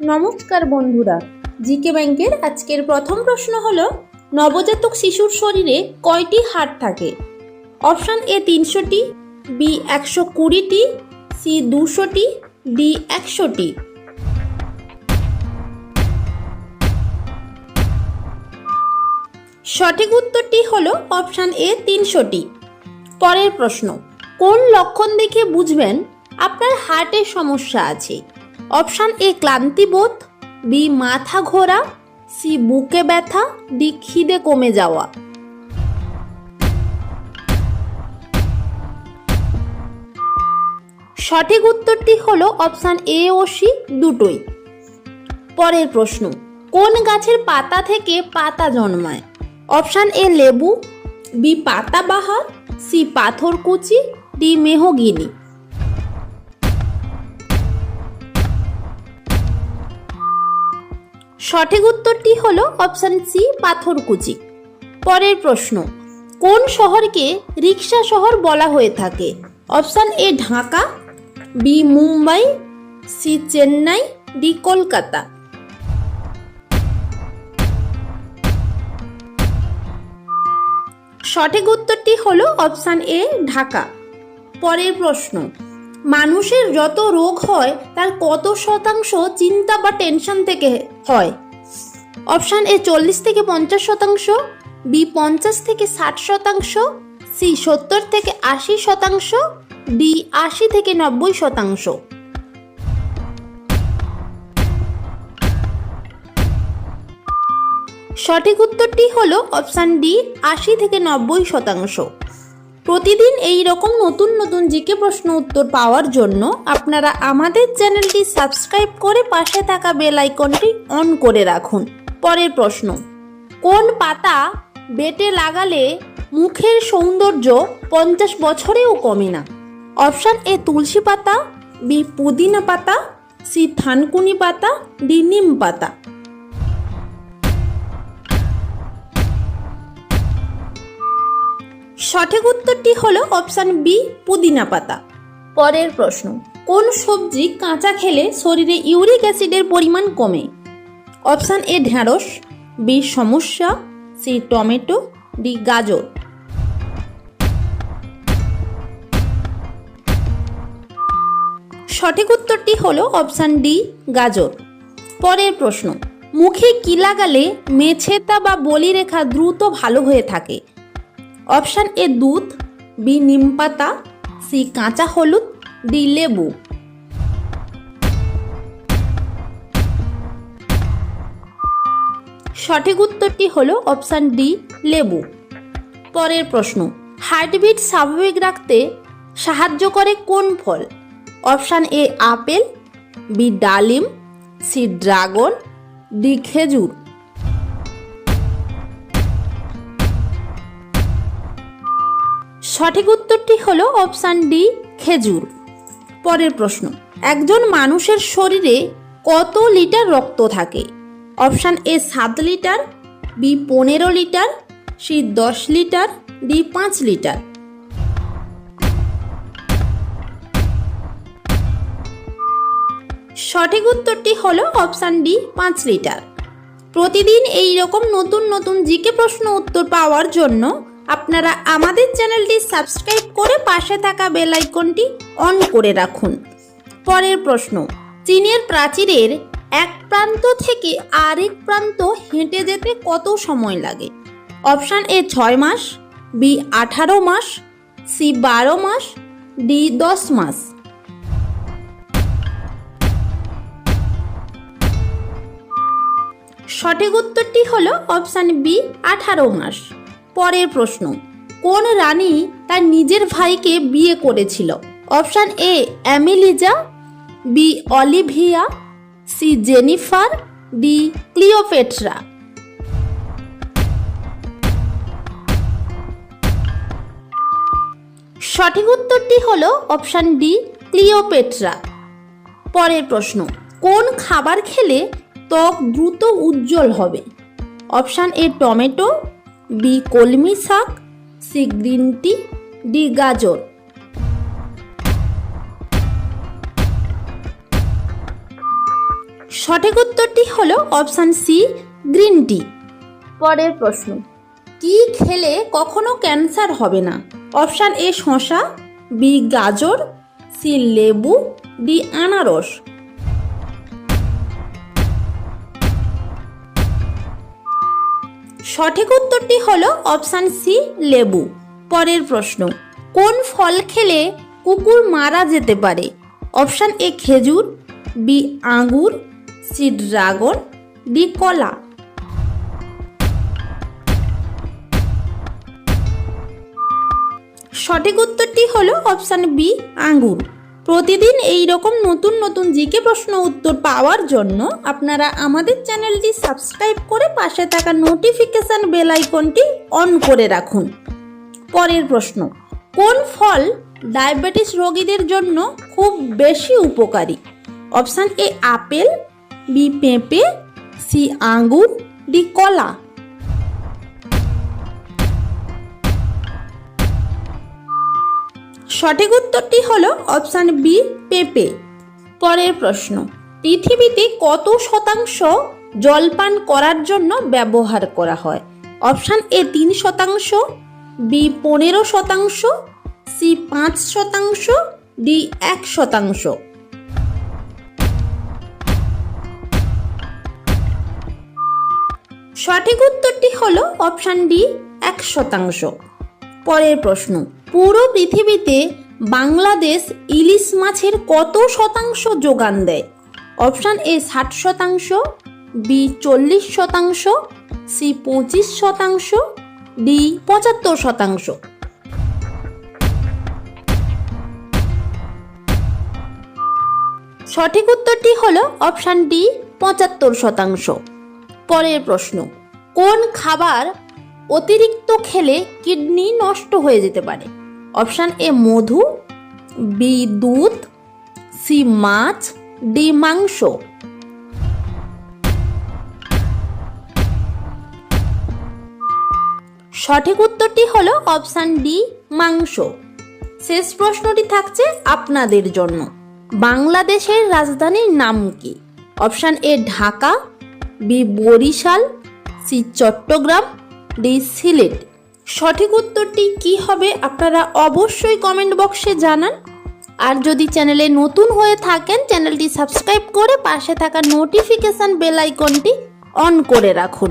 নমস্কার বন্ধুরা, জিকে ব্যাংকের আজকের প্রথম প্রশ্ন হলো, নবজাতক শিশুর শরীরে কয়টি হাড় থাকে? অপশান এ তিনশোটি, বি একশো কুড়িটি, সি দুশোটি, ডি একশোটি। সঠিক উত্তরটি হলো অপশান এ তিনশোটি। পরের প্রশ্ন, কোন লক্ষণ দেখে বুঝবেন আপনার হার্টের সমস্যা আছে? অপশান এ ক্লান্তিবোধ বি মাথা ঘোরা, সি বুকে ব্যথা, ডি খিদে কমে যাওয়া। সঠিক উত্তরটি হলো অপশান এ ও সি দুটোই। পরের প্রশ্ন, কোন গাছের পাতা থেকে পাতা জন্মায়? অপশান এ লেবু, বি পাতাবাহার সি পাথরকুচি, ডি মেহগিনি। সঠিক উত্তরটি হলো অপশান সি পাথরকুচি। পরের প্রশ্ন, কোন শহরকে রিক্সা শহর বলা হয়ে থাকে? Option A Dhaka B Mumbai C Chennai D Kolkata. সঠিক উত্তরটি হলো অপশান এ ঢাকা। পরের প্রশ্ন মানুষের যত রোগ হয়, তার কত শতাংশ চিন্তা বা টেনশন থেকে হয়। অপশান এ চল্লিশ থেকে পঞ্চাশ শতাংশ, বি পঞ্চাশ থেকে ষাট শতাংশ, সি সত্তর থেকে আশি শতাংশ, ডি আশি থেকে নব্বই শতাংশ। সঠিক উত্তরটি হলো অপশান ডি, আশি থেকে নব্বই শতাংশ। প্রতিদিন এই রকম নতুন নতুন জিকে প্রশ্ন উত্তর পাওয়ার জন্য আপনারা আমাদের চ্যানেলটি সাবস্ক্রাইব করে পাশে থাকা বেল আইকনটি অন করে রাখুন। পরের প্রশ্ন, কোন পাতা বেটে লাগালে মুখের সৌন্দর্য পঞ্চাশ বছরেও কমে না? অপশান এ তুলসী পাতা, বি পুদিনা পাতা, সি থানকুনি পাতা, ডি নিম পাতা। সঠিক উত্তরটি হলো অপশান বি, পুদিনা পাতা। পরের প্রশ্ন, কোন সবজি কাঁচা খেলে শরীরে ইউরিক অ্যাসিডের পরিমাণ কমে? অপশান এ ঢ্যাঁড়স বি, সমস্যা, সি, টমেটো, ডি, গাজর। সঠিক উত্তরটি হলো অপশান ডি, গাজর। পরের প্রশ্ন, মুখে কি লাগালে মেছেতা বা বলিরেখা দ্রুত ভালো হয়ে থাকে? অপশান এ দুধ, বি নিমপাতা সি কাঁচা হলুদ, ডি লেবু। সঠিক উত্তরটি হলো অপশান ডি, লেবু। পরের প্রশ্ন, হার্টবিট স্বাভাবিক রাখতে সাহায্য করে কোন ফল? অপশান এ আপেল, বি ডালিম, সি ড্রাগন, ডি খেজুর। সঠিক উত্তরটি হল অপশান ডি, খেজুর। পরের প্রশ্ন, একজন মানুষের শরীরে কত লিটার রক্ত থাকে? অপশান এ, সাত লিটার, বি, পনেরো লিটার, সি, দশ লিটার, ডি, পাঁচ লিটার। সঠিক উত্তরটি হলো অপশান ডি, পাঁচ লিটার। প্রতিদিন এই রকম নতুন নতুন জিকে প্রশ্ন উত্তর পাওয়ার জন্য আপনারা আমাদের চ্যানেলটি সাবস্ক্রাইব করে পাশে থাকা বেল আইকনটি অন করে রাখুন। পরের প্রশ্ন, চীনের প্রাচীরের এক প্রান্ত থেকে আরেক প্রান্ত হেঁটে যেতে কত সময় লাগে? অপশান এ ছয় মাস, বি আঠারো মাস, সি বারো মাস, ডি দশ মাস। সঠিক উত্তরটি হলো অপশান বি, আঠারো মাস। পরের প্রশ্ন। কোন রানী তার নিজের ভাইকে বিয়ে করেছিল? Option A, Amelia, B, Olivia, C, Jennifer, D, Cleopatra. সঠিক উত্তরটি হলো অপশান ডি, ক্লিওপেট্রা। পরের প্রশ্ন, কোন খাবার খেলে ত্বক দ্রুত উজ্জ্বল হবে? অপশান এ, টমেটো বি কলমি শাক সি গ্রিন টি ডি গাজর। সঠিক উত্তরটি হলো অপশান সি গ্রিন টি। পরের প্রশ্ন। কি খেলে কখনো ক্যান্সার হবে না? অপশান এ শশা বি গাজর সি লেবু ডি আনারস। সঠিক উত্তরটি হলো অপশান সি, লেবু। পরের প্রশ্ন, কোন ফল খেলে কুকুর মারা যেতে পারে? অপশান এ, খেজুর, বি, আঙ্গুর, সি, ড্রাগন, ডি, কলা। সঠিক উত্তরটি হলো অপশান বি, আঙ্গুর। প্রতিদিন এই রকম নতুন নতুন জিকে প্রশ্ন উত্তর পাওয়ার জন্য আপনারা আমাদের চ্যানেলটি সাবস্ক্রাইব করে পাশে থাকা নোটিফিকেশন বেল আইকনটি অন করে রাখুন। পরের প্রশ্ন, কোন ফল ডায়াবেটিস রোগীদের জন্য খুব বেশি উপকারী? অপশান এ আপেল বি পেঁপে সি আঙ্গুর ডি কলা। সঠিক উত্তরটি হল অপশান বি, পেঁপে। পরের প্রশ্ন, পৃথিবীতে কত শতাংশ জলপান করার জন্য ব্যবহার করা হয়? অপশান এ, তিন শতাংশ, বি, পনেরো শতাংশ, সি, পাঁচ শতাংশ, ডি, এক শতাংশ। সঠিক উত্তরটি হলো অপশান ডি, এক শতাংশ। পরের প্রশ্ন পুরো পৃথিবীতে বাংলাদেশ ইলিশ মাছের কত শতাংশ যোগান দেয়? অপশান এ ষাট শতাংশ, বি চল্লিশ শতাংশ, সি পঁচিশ শতাংশ, ডি পঁচাত্তর শতাংশ। সঠিক উত্তরটি হল অপশান ডি, পঁচাত্তর শতাংশ। পরের প্রশ্ন, কোন খাবার অতিরিক্ত খেলে কিডনি নষ্ট হয়ে যেতে পারে? অপশান এ মধু, বি দুধ, সি মাছ, ডি মাংস। সঠিক উত্তরটি হলো অপশান ডি, মাংস। শেষ প্রশ্নটি থাকছে আপনাদের জন্য। বাংলাদেশের রাজধানীর নাম কি? Option A Dhaka, B Barishal, C Chattogram, D Sylhet. সঠিক উত্তরটি কি হবে আপনারা অবশ্যই কমেন্ট বক্সে জানান। আর যদি চ্যানেলে নতুন হয়ে থাকেন চ্যানেলটি সাবস্ক্রাইব করে পাশে থাকা নোটিফিকেশান বেল আইকনটি অন করে রাখুন।